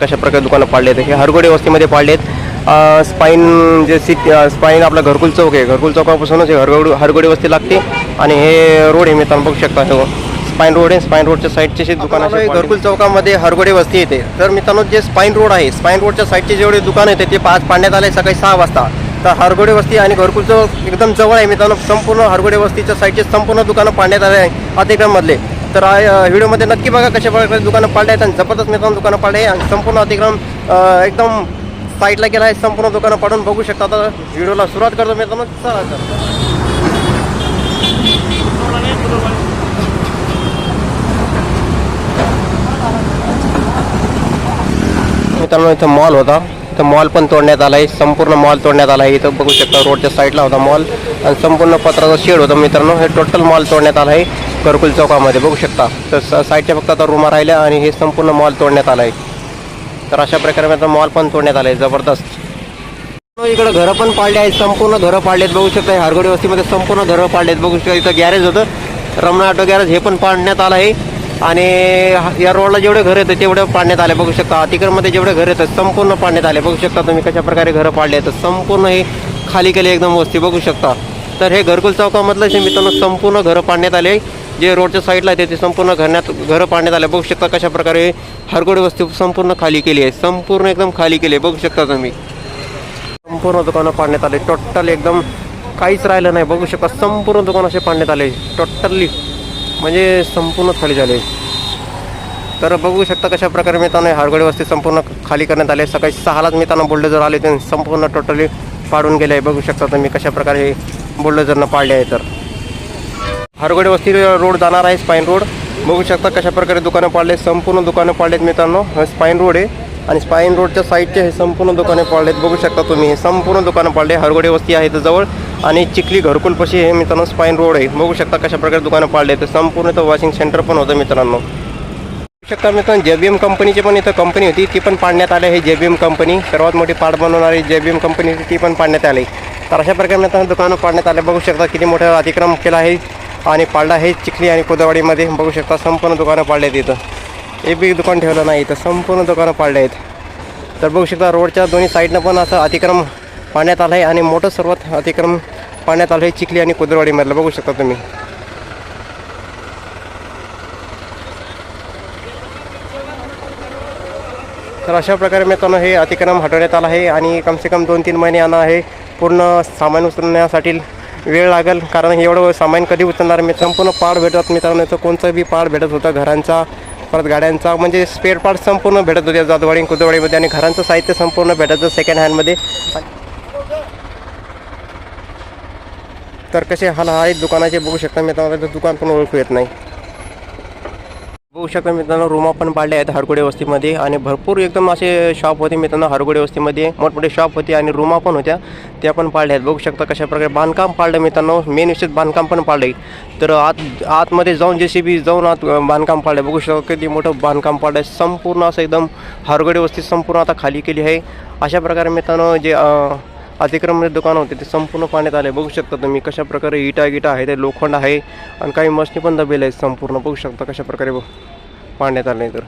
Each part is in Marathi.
कशा प्रकारे दुकानं पाडले आहेत हे हरगोडे वस्तीमध्ये पाडले आहेत स्पाईन जे सिटी स्पाईन आपला घरकुल चौक आहे. घरकुल चौकापासूनच हे हरगोड हरगोडे वस्ती लागते आणि हे रोड आहे मित्रांनो बघू शकता हे. स्पाईन रोड आहे स्पाईन रोडच्या साईडचे जे दुकान आहे घरकुल चौकामध्ये हरगोडे वस्ती येते. तर मित्रांनो जे स्पाईन रोड आहे स्पाईन रोडच्या साईडचे जेवढे दुकान येते ते पाच पाडण्यात आले सकाळी सहा वाजता. तर हरगोडे वस्ती आणि घरकुल चौक एकदम जवळ आहे मित्रांनो. संपूर्ण हरगोडे वस्तीच्या साईडचे संपूर्ण दुकानं पाडण्यात आले आहे अतिक्रममधले तर व्हिडिओमध्ये नक्की बघा कशा प्रकारे दुकानं पाडले आहेत आणि जबरदस्त मित्रांनो दुकानं पाडले आहे आणि संपूर्ण अतिक्रम एकदम साईडला गेला आहे. संपूर्ण दुकानं पाडून बघू शकता. आता व्हिडिओला सुरुवात करतो मित्रांनो. चला तर. मित्रांनो इथं मॉल होता. इथं मॉल पण तोडण्यात आला आहे संपूर्ण मॉल तोडण्यात आला आहे इथं बघू शकता रोडच्या साईडला होता मॉल. आणि संपूर्ण पत्राचा शेड होता मित्रांनो. हे टोटल मॉल तोडण्यात आला आहे घरकुल चौकामध्ये बघू शकता. तर स- साईडच्या फक्त आता रुमा राहिल्या आणि हे संपूर्ण मॉल तोडण्यात आला आहे तर अशा प्रकारे आता मॉल पण तोडण्यात आलं आहे जबरदस्त. इकडे घरं पण पाडले आहेत. संपूर्ण घरं पाडलेत. बघू शकता हे हरगोडी वस्तीमध्ये संपूर्ण घरं पाडलेत. बघू शकता इथं गॅरेज होतं. रमणा ऑटो गॅरेज हे पण पाडण्यात आलं आहे. आणि हा- या रोडला जेवढे घर येतं तेवढे पाडण्यात आले. बघू शकता अतिक्रममध्ये जेवढे घर येतात संपूर्ण पाडण्यात आले. बघू शकता तुम्ही कशा प्रकारे घरं पाडले आहेत. संपूर्ण हे खाली केले एकदम वस्ती बघू शकता. तर हे घरकुल चौकामधलं मित्रांनो संपूर्ण घरं पाडण्यात आले जे रोडच्या साईडला आहे ते संपूर्ण घरण्यात घरं पाडण्यात आले. बघू शकता कशा प्रकारे हरगोडी वस्ती संपूर्ण खाली केली आहे. संपूर्ण एकदम खाली केली आहे. बघू शकता तुम्ही. संपूर्ण दुकानं पाडण्यात आले. टोटल एकदम काहीच राहिलं नाही. बघू शकता संपूर्ण दुकान असे पाडण्यात आले. टोटली म्हणजे संपूर्ण खाली झाले. तर बघू शकता कशा प्रकारे मित्रांनो हरगडी वस्ती संपूर्ण खाली करण्यात आले. सकाळी सहालाच मित्रांनो बुलडोजर आले ते संपूर्ण टोटली पाडून गेले. आहे बघू शकता तुम्ही कशा प्रकारे बुलडोजरनं पाडले आहे तर. हरगडी वस्ती रोड जाणार आहे स्पाईन रोड. बघू शकता कशा प्रकारे दुकानं पाडले. संपूर्ण दुकानं पाडलेत मित्रांनो. हा स्पाईन रोड आहे. आणि स्पाईन रोडच्या साईडचे हे संपूर्ण दुकाने पाडलेत. बघू शकता तुम्ही हे संपूर्ण दुकानं पाडले. हरगोडे वस्ती आहे तर जवळ. आणि चिखली घरकुलपाशी हे मित्रांनो स्पाईन रोड आहे. बघू शकता कशा प्रकारे दुकानं पाडले तर संपूर्ण इथं वॉशिंग सेंटर पण होतं मित्रांनो. बघू शकता मित्रांनो जे बी एम कंपनीची पण इथं कंपनी होती. ती पण पाडण्यात आली आहे जे बी एम कंपनी सर्वात मोठी पाड बनवणारी जे बी एम कंपनी ती पण पाडण्यात आली. तर अशा प्रकारे मित्रांनो दुकानं पाडण्यात आले. बघू शकता किती मोठा अतिक्रम केला आहे. आणि पाडला आहे चिखली आणि कोदवाडीमध्ये बघू शकता संपूर्ण दुकानं पाडली आहेत इथं. एक बी दुकान ठेवलं नाही इथं. संपूर्ण दुकानं पाडले आहेत. तर बघू शकता रोडच्या दोन्ही साईडनं पण असं अतिक्रम पाण्यात आलं आहे. आणि मोठं सर्वात अतिक्रम पाण्यात आलं हे चिखली आणि कुदरवाडीमधलं. बघू शकता तुम्ही. तर अशा प्रकारे मित्रांनो हे अतिक्रम हटवण्यात आलं आहे आणि कमसे कम दोन तीन महिने आणा हे पूर्ण सामान उचलण्यासाठी वेळ लागेल कारण एवढं सामान कधी उचलणार मी? संपूर्ण पाड भेटत मित्रांनो याचं कोणतं बी पाड भेटत होतं घरांचा परत गाड्यांचा म्हणजे स्पेअर पार्ट संपूर्ण भेटत होते जादवाडी कुदवाडीमध्ये आणि घरांचं साहित्य संपूर्ण भेटत होतं सेकंड हँडमध्ये तर कसे हाल आहेत दुकानाचे बघू शकता मित्रांनो दुकान पण ओळखू येत नाही. बघू शकता मित्रांनो रूमा पण पाडल्या आहेत हरगोडे वस्तीमध्ये आणि भरपूर एकदम असे शॉप होते मित्रांनो हरगोडे वस्तीमध्ये. मोठमोठे शॉप होते आणि रूमा पण होत्या त्या पण पाडल्या आहेत. बघू शकता कशा प्रकारे बांधकाम पाडलं मित्रांनो मेन विषयात बांधकाम पण पाडलं. तर आत आतमध्ये जाऊन जे सी बी जाऊन आत बांधकाम पाडलं. बघू शकता किती मोठं बांधकाम पाडलं आहे संपूर्ण असं एकदम हरगोडे वस्ती संपूर्ण आता खाली केली आहे. अशा प्रकारे मित्रांनो जे अतिक्रमण म्हणजे दुकान होते ते संपूर्ण पाण्यात आले. बघू शकता तुम्ही कशा प्रकारे इटा गिटा आहे ते लोखंड आहे आणि काही मशनी पण दबेले आहेत संपूर्ण. बघू शकता कशा प्रकारे पाण्यात आले तर.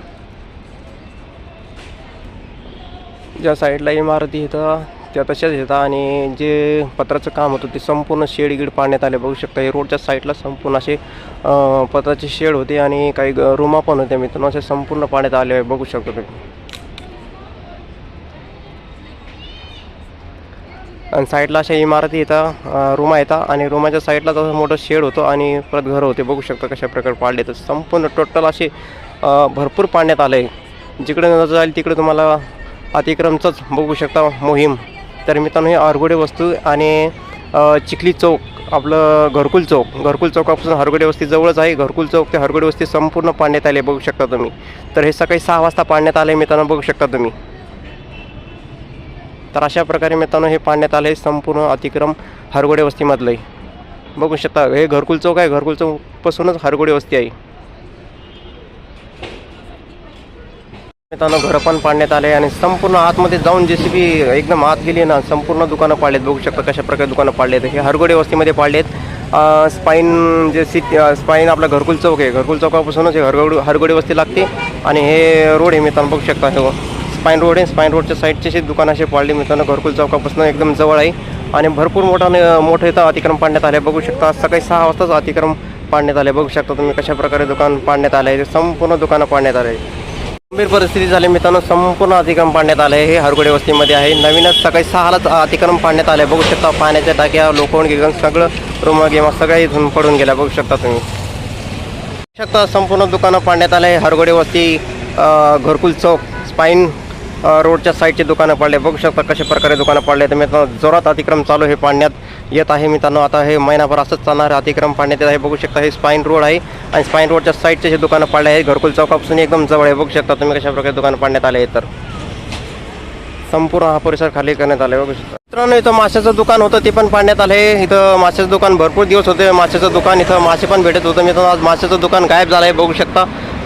ज्या साईडला इमारती येतं त्या तशाच येतात आणि जे पत्राचं काम होतं ते संपूर्ण शेड गिड पाण्यात आले. बघू शकता हे रोडच्या साईडला संपूर्ण असे पत्राचे शेड होते आणि काही ग- रूमा पण होत्या मित्रांनो असे संपूर्ण पाण्यात आले बघू शकतो तुम्ही. आणि साईडला अशा इमारती येतात रूमा येतात आणि रूमाच्या साईडला तसं मोठं शेड होतं आणि परत घरं होते. बघू शकता कशा प्रकारे पाडले तर संपूर्ण टोटल असे भरपूर पाण्यात आलं. आहे जिकडे नजर जाईल तिकडे तुम्हाला अतिक्रमचंच बघू शकता मोहीम. तर मित्रांनो हे आरगोडे वस्तू आणि चिखली चौक आपलं घरकुल चौक. घरकुल चौकापासून हरगोडे वस्ती जवळच आहे. घरकुल चौक ते हरगोडे वस्ती संपूर्ण पाडण्यात आले बघू शकता तुम्ही. तर हे सकाळी सहा वाजता पाडण्यात आले मित्रांनो बघू शकता तुम्ही. तर अशा प्रकारे मित्रांनो हे पाडण्यात आले संपूर्ण अतिक्रम हरगोडे वस्तीमधलं आहे बघू शकता हे घरकुल चौक आहे घरकुल चौकपासूनच हरगोडे वस्ती आहे. मित्रांनो घरं पण पाडण्यात आले आणि संपूर्ण आतमध्ये जाऊन जे सी बी एकदम आत गेली ना संपूर्ण दुकानं पाडलेत. बघू शकता कशा प्रकारे दुकानं पाडलेत. हे हरगोडे वस्तीमध्ये पाडलेत. स्पाईन जे सी स्पाईन आपला घरकुल चौक आहे. घरकुल चौकापासूनच हे हरगोड हरगोडे वस्ती लागते. आणि हे रोड आहे मित्रांनो बघू शकता हे स्पाईन रोड आहे. स्पाईन रोडच्या साईडचे जे दुकान असे पाळली मित्रांनो घरकुल चौकापासून एकदम जवळ आहे. आणि भरपूर मोठा न- मोठं इथं अतिक्रम पाडण्यात आले बघू शकता आज सकाळी सहा वाजताच अतिक्रम पाडण्यात आले बघू शकता तुम्ही कशा प्रकारे दुकान पाडण्यात आलं आहे संपूर्ण दुकानं पाडण्यात आले गंभीर परिस्थिती झाली मित्रांनो संपूर्ण अतिक्रम पाडण्यात आलं आहे हे हरगोडे वस्तीमध्ये आहे. नवीनच सकाळी सहालाच अतिक्रम पाडण्यात आले बघू शकता पाण्याच्या टाक्या लोखंड गिगन सगळं रुमा गेमा सगळ्या इथून पडून गेल्या बघू शकता तुम्ही. बघू शकता संपूर्ण दुकानं पाडण्यात आलं आहे हरगोडे वस्ती घरकुल चौक स्पाईन रोडच्या साईडचे दुकानं पाडले. बघू शकता कशा प्रकारे दुकानं पाडले. तर मित्रांनो जोरात अतिक्रम चालू हे पाडण्यात येत आहे मित्रांनो आता हे महिनाभर असंच चालणार अतिक्रम पाडण्यात येत आहे बघू शकता हे स्पाईन रोड आहे. आणि स्पाईन रोडच्या साईडचे जे दुकानं पाडले आहे घरकुल चौकापासून एकदम जवळ आहे. बघू शकता तुम्ही कशा प्रकारे दुकानं पाडण्यात आले तर. संपूर्ण हा परिसर खाली करण्यात आला आहे बघू शकता. मित्रांनो इथं माशाचं दुकान होतं ते पण पाडण्यात आलं आहे. इथं माशाचं दुकान भरपूर दिवस होते. माशाचं दुकान इथं मासे पण भेटत होतं मित्रांनो. आज माशाचं दुकान गायब झालं आहे बघू शकता.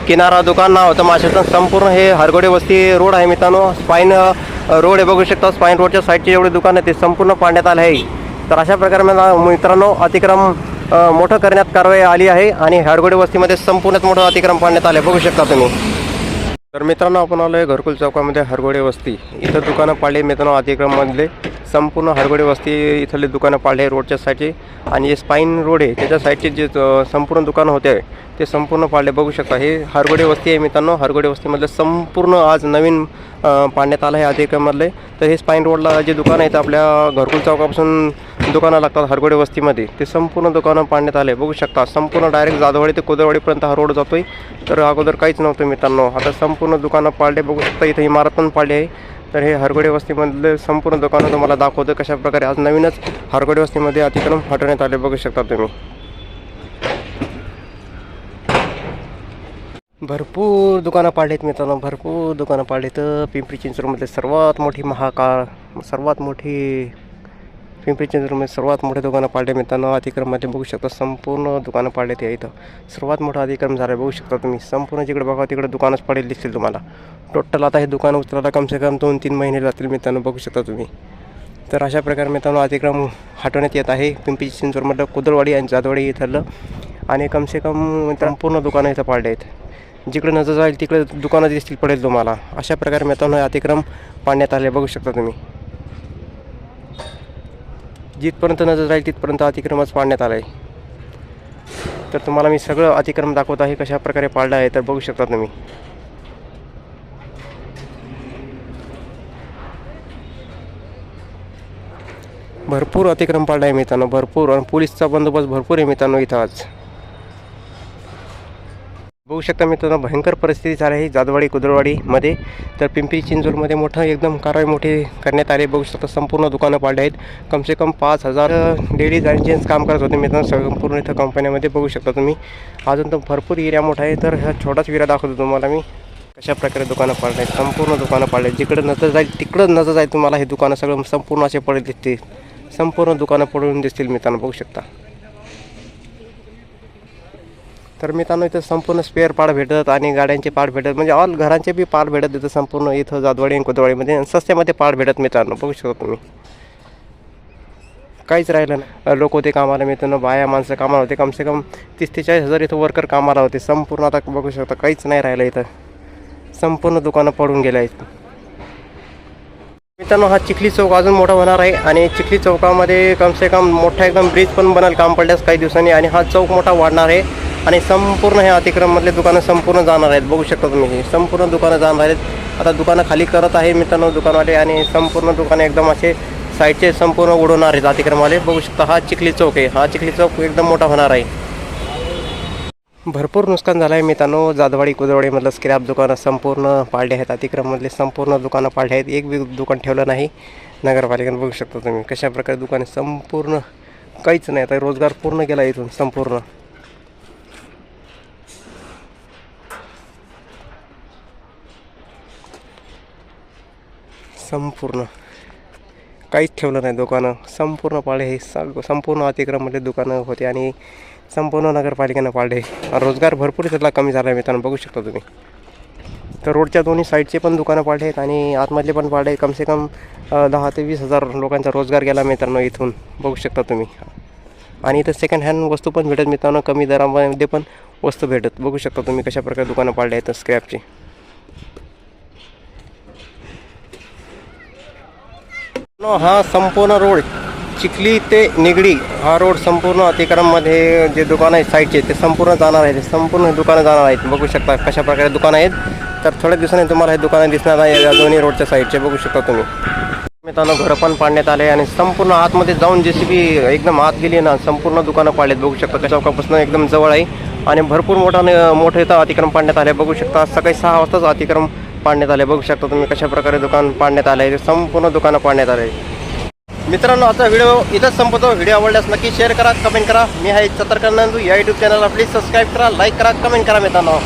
किनारा दुकान नाव होतं माशाचं संपूर्ण हे हरगोडे वस्ती रोड आहे मित्रांनो. स्पाईन रोड आहे बघू शकता. स्पाईन रोडच्या साईडचे जेवढे दुकान आहे ते संपूर्ण पाडण्यात आले आहे. तर अशा प्रकारे मला मित्रांनो अतिक्रम मोठं करण्यात कारवाई आली आहे आणि हरगोडे वस्तीमध्ये संपूर्णच मोठं अतिक्रम पाडण्यात आले बघू शकता तुम्ही. तर मित्रांनो आपण आलो आहे घरकुल चौकामध्ये हरगोडे वस्ती. इथं दुकानं पाळले मित्रांनो अतिक्रममधले संपूर्ण हरगोडे वस्ती इथले दुकानं पाळले रोडच्या साईडचे. आणि जे स्पाईन रोड आहे त्याच्या साईडचे जे संपूर्ण दुकानं होते ते संपूर्ण पाळले बघू शकता हे हरगोडे वस्ती आहे मित्रांनो. हरगोडे वस्तीमधलं संपूर्ण आज नवीन पाडण्यात आलं आहे अतिक्रममधले तर हे स्पाईन रोडला जे दुकान आहेत आपल्या घरकुल चौकापासून दुकानं लागतात हरगोडे वस्तीमध्ये. ते संपूर्ण दुकानं पाडण्यात आले. बघू शकता संपूर्ण डायरेक्ट जाधववाडी ते कोदळवाडीपर्यंत हा रोड जातोय. तर अगोदर काहीच नव्हतं मित्रांनो. आता संपूर्ण दुकानं पाडले. बघू शकता इथे इमारत पण पाडली आहे. तर हे हरगोडे वस्तीमधले संपूर्ण दुकानं तुम्हाला दाखवतं कशा प्रकारे आज नवीनच हरगोडे वस्तीमध्ये अतिक्रम हटवण्यात आले. बघू शकता तुम्ही. भरपूर दुकानं पाडलीत मित्रांनो. भरपूर दुकानं पाडलीत. पिंपरी चिंचवडमधले सर्वात मोठी महाकाळ सर्वात मोठी पिंपरी चिंचवडमध्ये सर्वात मोठे दुकानं पाडले मित्रांनो अतिक्रममध्ये बघू शकता संपूर्ण दुकानं पाडले ते इथं. सर्वात मोठा अतिक्रम झाला बघू शकता तुम्ही. संपूर्ण जिकडे बघा तिकडे दुकानच पडेल दिसतील तुम्हाला. टोटल आता हे दुकान उचलायला कमसे कम दोन तीन महिने जातील मित्रांनो बघू शकता तुम्ही. तर अशा प्रकारे मित्रांनो अतिक्रम हटवण्यात येत आहे. पिंपरी चिंचवडमधलं कुदळवाडी आणि जाधवाडी इथलं. आणि कमसे कम संपूर्ण दुकानं इथं पाडले आहेत. जिकडे नजर जाईल तिकडे दुकानं दिसतील पडेल तुम्हाला. अशा प्रकारे मित्रांनो अतिक्रम पाडण्यात आले बघू शकता तुम्ही. जिथपर्यंत नजर राहील तिथपर्यंत अतिक्रमच पाडण्यात आलं आहे तर तुम्हाला मी सगळं अतिक्रम दाखवत आहे कशा प्रकारे आहे तर बघू शकता तुम्ही. भरपूर अतिक्रम पाळला आहे मित्रांनो भरपूर. आणि पोलीसचा बंदोबस्त भरपूर आहे मित्रांनो इथं आज. बघू शकता मित्रांनो भयंकर परिस्थिती झाली आहे जादवाडी कुदळवाडीमध्ये तर पिंपरी चिंचवडमध्ये मोठं एकदम कारवाई मोठी करण्यात आली. बघू शकता संपूर्ण दुकानं पाडली आहेत. कमसे कम पाच हजार लेडीज आणि जेंट्स काम करत होते मित्रांनो संपूर्ण इथं कंपन्यामध्ये. बघू शकता तुम्ही अजून तर भरपूर एरिया मोठा आहे. तर हा छोटाच विरा दाखवतो तुम्हाला मी. कशा प्रकारे दुकानं पाडले आहेत संपूर्ण दुकानं पाडले आहेत. जिकडं नजर जाईल तिकडं नजर जाईल तुम्हाला हे दुकानं सगळं संपूर्ण असे पडले दिसतील. संपूर्ण दुकानं पडून दिसतील मित्रांनो बघू शकता. तर मित्रांनो इथं संपूर्ण स्पेअर पार्ट भेटत आणि गाड्यांचे पार्ट भेटत म्हणजे ऑल घरांचे बी पार्ट भेटत इथं संपूर्ण. इथं जादवाडी आणि कोदवाडीमध्ये आणि सस्त्यामध्ये पार्ट भेटत मित्रांनो. बघू शकतो तुम्ही. काहीच राहिलं नाही. लोक होते कामाला मित्रांनो. बाया माणसं कामाला होते. कमसे कम तीस ते चाळीस हजार इथं वर्कर कामाला होते. संपूर्ण आता बघू शकता काहीच नाही राहिलं इथं. संपूर्ण दुकानं पडून गेल्या आहेत. मित्रांनो हा चिखली चौक अजून मोठा होणार आहे आणि चिखली चौकामध्ये कमसे कम मोठा एकदम ब्रिज पण बनल काम पडल्यास काही दिवसांनी. आणि हा चौक मोठा वाढणार आहे. आणि संपूर्ण हे अतिक्रममधले दुकानं संपूर्ण जाणार आहेत. बघू शकता तुम्ही हे. संपूर्ण दुकानं जाणार आहेत. आता दुकानं खाली करत आहे मित्रांनो दुकानवाले आणि संपूर्ण दुकानं एकदम असे साईडचे संपूर्ण उडवणार आहेत अतिक्रमवाले. बघू शकता हा चिखली चौक आहे. हा चिखली चौक एकदम मोठा होणार आहे. भरपूर नुकसान झालं आहे मित्रांनो. जाधवाडी कुदवाडीमधलं स्क्रॅप दुकानं संपूर्ण पाळले आहेत. अतिक्रममधले संपूर्ण दुकानं पाळले आहेत. एक बी दुकान ठेवलं नाही. नगरपालिकेनं बघू शकता तुम्ही कशाप्रकारे दुकाने संपूर्ण काहीच नाही. आता रोजगार पूर्ण केला इथून संपूर्ण. संपूर्ण. काहीच ठेवलं नाही दुकानं. संपूर्ण पाळले हे सग संपूर्ण अतिक्रममध्ये दुकानं होते आणि संपूर्ण नगरपालिकेनं पाळले रोजगार भरपूर त्यातला कमी झाला आहे मित्रांनो बघू शकता तुम्ही. तर रोडच्या दोन्ही साईडचे पण दुकानं पाडले आहेत आणि आतमधले पण पाडले आहेत. कमसे कम दहा ते वीस हजार लोकांचा रोजगार गेला मित्रांनो इथून. बघू शकता तुम्ही. आणि इथं सेकंड हँड वस्तू पण भेटत मित्रांनो कमी दरामध्ये पण वस्तू भेटत. बघू शकता तुम्ही कशा प्रकारे दुकानं पाडले आहेत स्क्रॅपची हा संपूर्ण रोड चिखली ते निगडी हा रोड संपूर्ण अतिक्रममध्ये जे दुकान आहेत साईडचे ते संपूर्ण जाणार आहेत. संपूर्ण दुकानं जाणार आहेत. बघू शकता कशा प्रकारे दुकानं आहेत. तर थोड्या दिवसांनी तुम्हाला हे दुकानं दिसणार आहे या दोन्ही रोडच्या साईडचे बघू शकता तुम्ही. मित्रांनो घरं पण पाडण्यात आले आणि संपूर्ण आतमध्ये जाऊन जे बी एकदम आत गेली ना संपूर्ण दुकानं पाडलेत. बघू शकता त्या चौकापासून एकदम जवळ आहे. आणि भरपूर मोठा मोठं इथं अतिक्रम पाडण्यात आले. बघू शकता सकाळी सहा वाजताच अतिक्रम पाडण्यात आले. बघू शकता तुम्ही कशा प्रकारे दुकान पाडण्यात आले. आहे संपूर्ण दुकानं पाडण्यात आले. मित्रांनो आता व्हिडिओ इथंच संपतो व्हिडिओ आवडल्यास नक्की शेअर करा कमेंट करा. मी आहे चतरकर नंदू. या यूट्यूब चॅनलला प्लीज सबस्क्राईब करा लाईक करा कमेंट करा मित्रांनो.